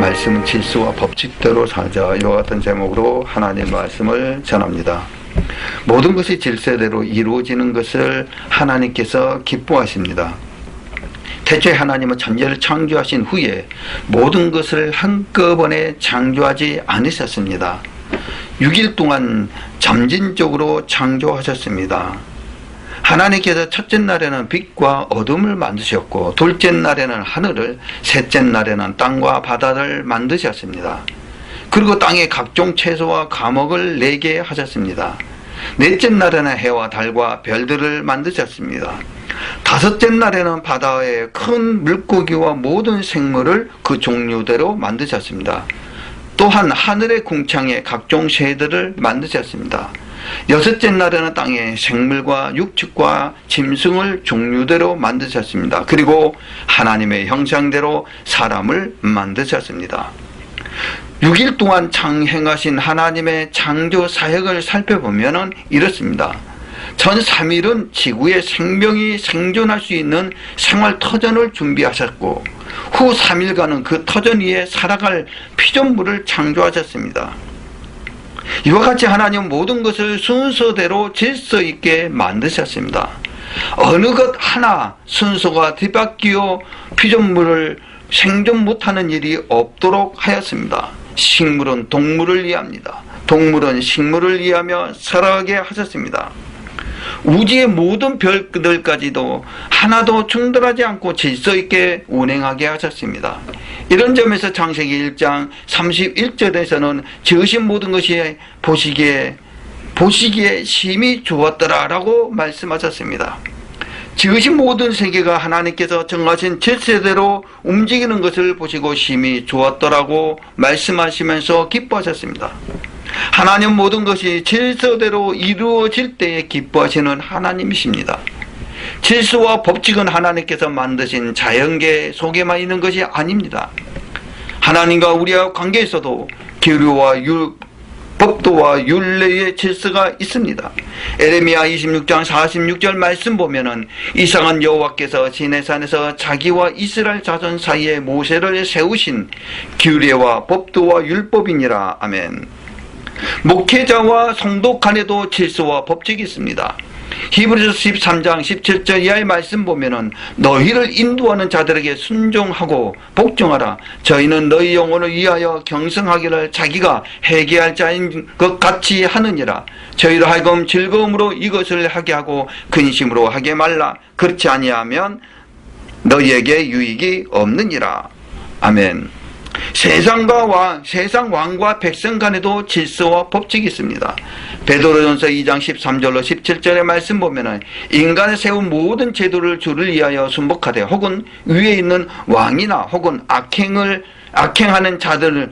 말씀은 질서와 법칙대로 살자 이와 같은 제목으로 하나님 말씀을 전합니다. 모든 것이 질서대로 이루어지는 것을 하나님께서 기뻐하십니다. 태초에 하나님은 천지를 창조하신 후에 모든 것을 한꺼번에 창조하지 않으셨습니다. 6일 동안 점진적으로 창조하셨습니다. 하나님께서 첫째 날에는 빛과 어둠을 만드셨고 둘째 날에는 하늘을 셋째 날에는 땅과 바다를 만드셨습니다. 그리고 땅에 각종 채소와 과목을 내게 하셨습니다. 넷째 날에는 해와 달과 별들을 만드셨습니다. 다섯째 날에는 바다의 큰 물고기와 모든 생물을 그 종류대로 만드셨습니다. 또한 하늘의 궁창에 각종 새들을 만드셨습니다. 여섯째 날에는 땅에 생물과 육축과 짐승을 종류대로 만드셨습니다. 그리고 하나님의 형상대로 사람을 만드셨습니다. 6일 동안 창행하신 하나님의 창조 사역을 살펴보면 이렇습니다. 전 3일은 지구의 생명이 생존할 수 있는 생활 터전을 준비하셨고 후 3일간은 그 터전 위에 살아갈 피조물을 창조하셨습니다. 이와 같이 하나님 모든 것을 순서대로 질서 있게 만드셨습니다. 어느 것 하나 순서가 뒤바뀌어 피조물을 생존 못하는 일이 없도록 하였습니다. 식물은 동물을 이해합니다. 동물은 식물을 이해하며 살아가게 하셨습니다. 우주의 모든 별들까지도 하나도 충돌하지 않고 질서 있게 운행하게 하셨습니다. 이런 점에서 창세기 1장 31절에서는 지으신 모든 것이 보시기에 보시기에 심히 좋았더라라고 말씀하셨습니다. 지으신 모든 세계가 하나님께서 정하신 질서대로 움직이는 것을 보시고 심히 좋았더라고 말씀하시면서 기뻐하셨습니다. 하나님 모든 것이 질서대로 이루어질 때에 기뻐하시는 하나님이십니다. 질서와 법칙은 하나님께서 만드신 자연계 속에만 있는 것이 아닙니다. 하나님과 우리와 관계에서도 교류와 율, 법도와 율례의 질서가 있습니다. 에레미야 26장 46절 말씀 보면은 이상한 여호와께서 시내산에서 자기와 이스라엘 자손 사이에 모세를 세우신 규례와 법도와 율법이니라. 아멘. 목회자와 성도 간에도 질서와 법칙이 있습니다. 히브리서 13장 17절 이하의 말씀 보면은 너희를 인도하는 자들에게 순종하고 복종하라. 저희는 너희 영혼을 위하여 경성하기를 자기가 회개할 자인 것 같이 하느니라. 저희를 하여금 즐거움으로 이것을 하게 하고 근심으로 하게 말라. 그렇지 아니하면 너희에게 유익이 없느니라. 아멘. 세상과 왕, 세상 왕과 백성 간에도 질서와 법칙이 있습니다. 베드로전서 2장 13절로 17절의 말씀 보면은 인간이 세운 모든 제도를 주를 위하여 순복하되 혹은 위에 있는 왕이나 혹은 악행을 악행하는 자들을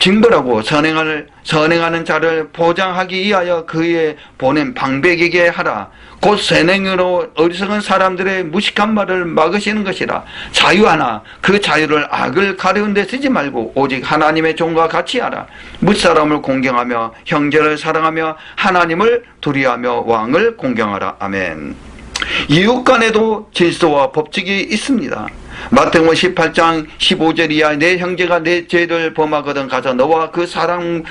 징벌하고 선행을 선행하는 자를 보장하기 위하여 그의 보낸 방백에게 하라. 곧 선행으로 어리석은 사람들의 무식한 말을 막으시는 것이라. 자유하나 그 자유를 악을 가려운 데 쓰지 말고 오직 하나님의 종과 같이 하라. 무사람을 공경하며 형제를 사랑하며 하나님을 두려하며 왕을 공경하라. 아멘. 이웃 간에도 질서와 법칙이 있습니다. 마태복음 18장 15절 이하 내 형제가 내 죄를 범하거든 가서 너와 그 사람과만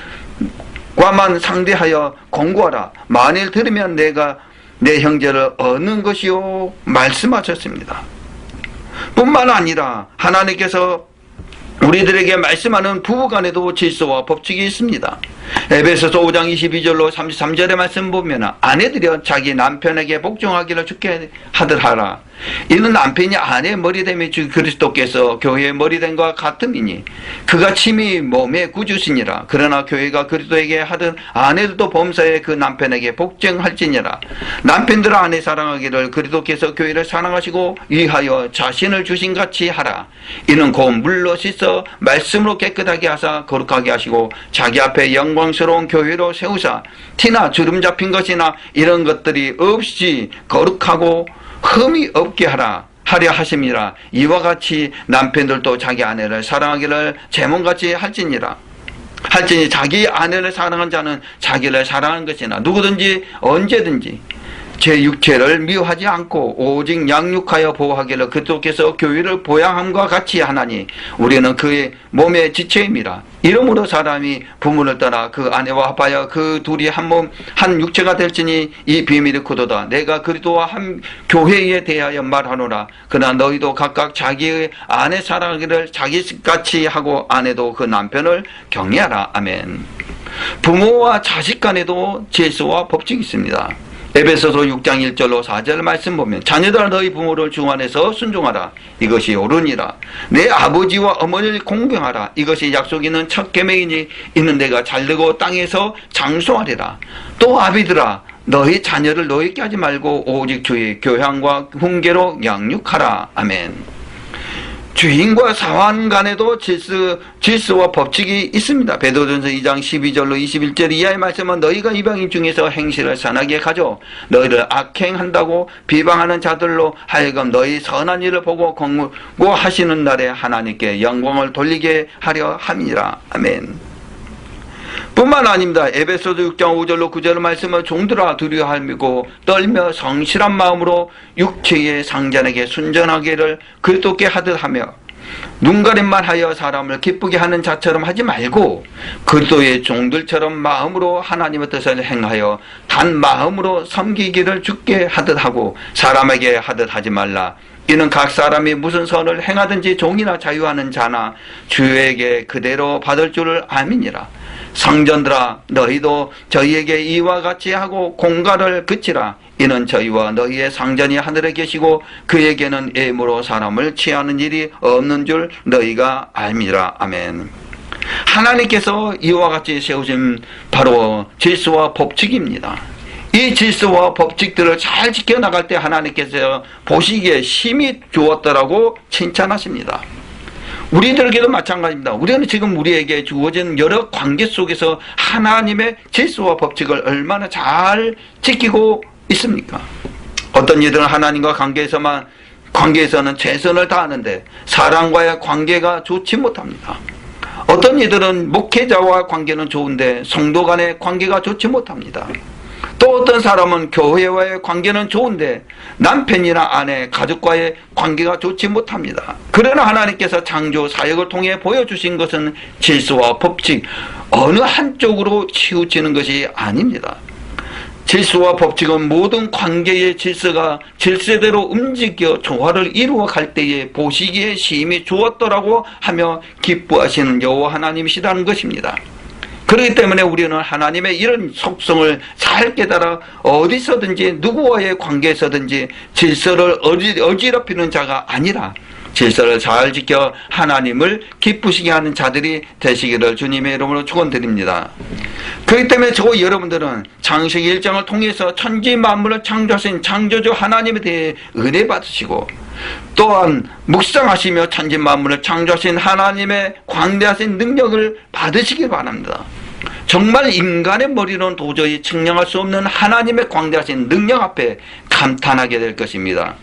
상대하여 공고하라. 만일 들으면 내가 내 형제를 얻는 것이요 말씀하셨습니다. 뿐만 아니라 하나님께서 우리들에게 말씀하는 부부간에도 질서와 법칙이 있습니다. 에베소서 5장 22절로 33절의 말씀 보면 아내들여 자기 남편에게 복종하기를 죽게 하더하라. 이는 남편이 아내의 머리됨이 주 그리스도께서 교회의 머리됨과 같음이니 그가 침이 몸의 구주시니라. 그러나 교회가 그리스도에게 하듯 아내들도 범사에 그 남편에게 복종할지니라. 남편들 아내 사랑하기를 그리스도께서 교회를 사랑하시고 위하여 자신을 주신 같이 하라. 이는 곧 물로 씻어 말씀으로 깨끗하게 하사 거룩하게 하시고 자기 앞에 영광 스러운 교회로 세우사 티나 주름 잡힌 것이나 이런 것들이 없이 거룩하고 흠이 없게 하라 하려 하심이라. 이와 같이 남편들도 자기 아내를 사랑하기를 제몸같이 할지니라. 할지니 자기 아내를 사랑한 자는 자기를 사랑하는 것이나 누구든지 언제든지 제 육체를 미워하지 않고 오직 양육하여 보호하기를 그토께서 교회를 보양함과 같이 하나니 우리는 그의 몸의 지체임이라 이러므로 사람이 부모를 떠나 그 아내와 합하여 그 둘이 한 몸 한 육체가 될지니 이 비밀이 크도다 내가 그리스도와 한 교회에 대하여 말하노라. 그러나 너희도 각각 자기의 아내 사랑하기를 자기같이 하고 아내도 그 남편을 경외하라. 아멘. 부모와 자식 간에도 질서와 법칙이 있습니다. 에베소서 6장 1절로 4절 말씀 보면 자녀들아 너희 부모를 주 안에서 순종하라. 이것이 옳으니라. 내 아버지와 어머니를 공경하라. 이것이 약속 있는 첫 계명이니 이는 내가 잘되고 땅에서 장수하리라. 또 아비들아 너희 자녀를 너희께 하지 말고 오직 주의 교양과 훈계로 양육하라. 아멘 주인과 사환 간에도 질서, 질서와 법칙이 있습니다. 베드로전서 2장 12절로 21절 이하의 말씀은 너희가 이방인 중에서 행실을 선하게 가져 너희를 악행한다고 비방하는 자들로 하여금 너희 선한 일을 보고 공고하시는 날에 하나님께 영광을 돌리게 하려 함이라. 아멘. 뿐만 아닙니다. 에베소서 6장 5절로 9절 말씀은 종들아 두려워하고 떨며 성실한 마음으로 육체의 상전에게 순전하기를 그리스도께 하듯 하며 눈가림만 하여 사람을 기쁘게 하는 자처럼 하지 말고 그리스도의 종들처럼 마음으로 하나님의 뜻을 행하여 단 마음으로 섬기기를 죽게 하듯 하고 사람에게 하듯 하지 말라. 이는 각 사람이 무슨 선을 행하든지 종이나 자유하는 자나 주에게 그대로 받을 줄을 아미니라. 성전들아 너희도 저희에게 이와 같이 하고 공가를 그치라. 이는 저희와 너희의 상전이 하늘에 계시고 그에게는 애무로 사람을 취하는 일이 없는 줄 너희가 알미라. 아멘. 하나님께서 이와 같이 세우신 바로 질서와 법칙입니다 이 질서와 법칙들을 잘 지켜나갈 때 하나님께서 보시기에 힘이 주었더라고 칭찬하십니다 우리들에게도 마찬가지입니다. 우리는 지금 우리에게 주어진 여러 관계 속에서 하나님의 질서와 법칙을 얼마나 잘 지키고 있습니까? 어떤 이들은 하나님과 관계에서만 관계에서는 최선을 다하는데 사람과의 관계가 좋지 못합니다. 어떤 이들은 목회자와 관계는 좋은데 성도 간의 관계가 좋지 못합니다. 또 어떤 사람은 교회와의 관계는 좋은데 남편이나 아내, 가족과의 관계가 좋지 못합니다. 그러나 하나님께서 창조 사역을 통해 보여주신 것은 질서와 법칙, 어느 한쪽으로 치우치는 것이 아닙니다. 질서와 법칙은 모든 관계의 질서가 질서대로 움직여 조화를 이루어 갈 때에 보시기에 심히 좋았더라고 하며 기뻐하시는 여호와 하나님이시라는 것입니다. 그렇기 때문에 우리는 하나님의 이런 속성을 잘 깨달아 어디서든지 누구와의 관계에서든지 질서를 어지, 어지럽히는 자가 아니라 질서를 잘 지켜 하나님을 기쁘시게 하는 자들이 되시기를 주님의 이름으로 축원드립니다. 그렇기 때문에 저 여러분들은 창세기 1장을 통해서 천지 만물을 창조하신 창조주 하나님에 대해 은혜 받으시고 또한 묵상하시며 천지 만물을 창조하신 하나님의 광대하신 능력을 받으시기 바랍니다. 정말 인간의 머리로는 도저히 측량할 수 없는 하나님의 광대하신 능력 앞에 감탄하게 될 것입니다.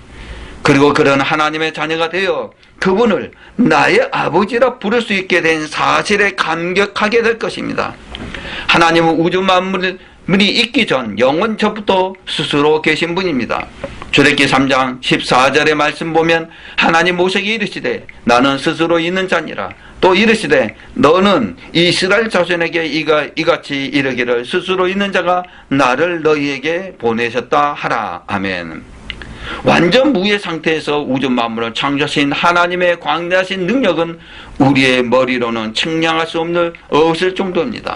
그리고 그런 하나님의 자녀가 되어 그분을 나의 아버지라 부를 수 있게 된 사실에 감격하게 될 것입니다. 하나님은 우주 만물 이 있기 전 영원 전부터 스스로 계신 분입니다. 주례기 3장 14절의 말씀 보면 하나님 모세에게 이르시되 나는 스스로 있는 자니라 또 이르시되 너는 이스라엘 자손에게 이가 이같이 이르기를 스스로 있는 자가 나를 너희에게 보내셨다 하라 아멘. 완전 무의 상태에서 우주 만물을 창조하신 하나님의 광대하신 능력은 우리의 머리로는 측량할 수 없는 없을 정도입니다.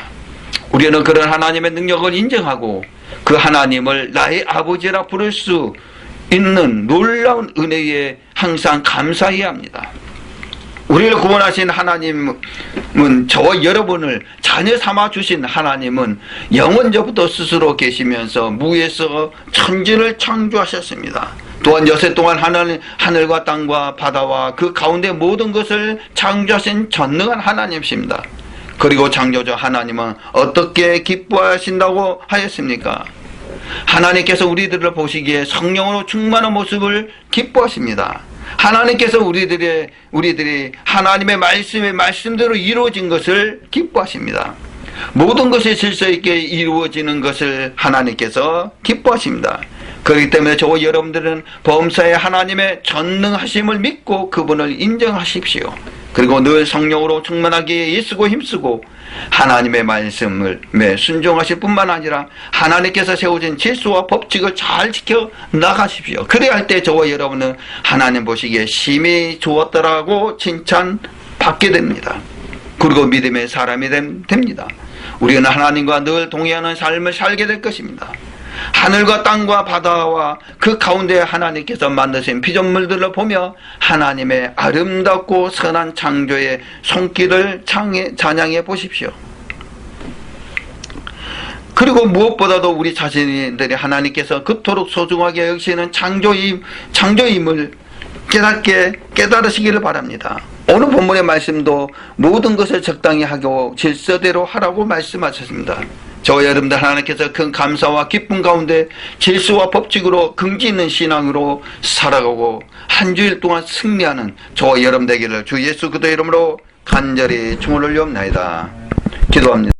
우리는 그런 하나님의 능력을 인정하고 그 하나님을 나의 아버지라 부를 수 있는 놀라운 은혜에 항상 감사해야 합니다. 우리를 구원하신 하나님은 저와 여러분을 자녀 삼아 주신 하나님은 영원전부터 스스로 계시면서 무에서 천지를 창조하셨습니다. 또한 여세 동안 하늘, 하늘과 땅과 바다와 그 가운데 모든 것을 창조하신 전능한 하나님이십니다. 그리고 창조주 하나님은 어떻게 기뻐하신다고 하였습니까? 하나님께서 우리들을 보시기에 성령으로 충만한 모습을 기뻐하십니다. 하나님께서 우리들의 우리들이 하나님의 말씀의 말씀대로 이루어진 것을 기뻐하십니다. 모든 것이 질서 있게 이루어지는 것을 하나님께서 기뻐하십니다. 그렇기 때문에 저와 여러분들은 범사의 하나님의 전능하심을 믿고 그분을 인정하십시오. 그리고 늘 성령으로 충만하게 애쓰고 힘쓰고 하나님의 말씀을 매 순종하실 뿐만 아니라 하나님께서 세워진 질서와 법칙을 잘 지켜 나가십시오. 그래야 할 때 저와 여러분은 하나님 보시기에 심히 좋았더라고 칭찬받게 됩니다. 그리고 믿음의 사람이 됨- 됩니다. 우리는 하나님과 늘 동의하는 삶을 살게 될 것입니다. 하늘과 땅과 바다와 그 가운데 하나님께서 만드신 피조물들을 보며 하나님의 아름답고 선한 창조의 손길을 창해, 찬양해 보십시오. 그리고 무엇보다도 우리 자신들이 하나님께서 그토록 소중하게 여기시는 창조임, 창조임을 깨닫게 깨달으시기를 바랍니다. 오늘 본문의 말씀도 모든 것을 적당히 하고 질서대로 하라고 말씀하셨습니다. 저와 여러분들 하나님께서 큰 감사와 기쁨 가운데 질서와 법칙으로 긍지 있는 신앙으로 살아가고 한 주일 동안 승리하는 저와 여러분 되기를 주 예수 그리스도 이름으로 간절히 충을 올려옵나이다. 기도합니다.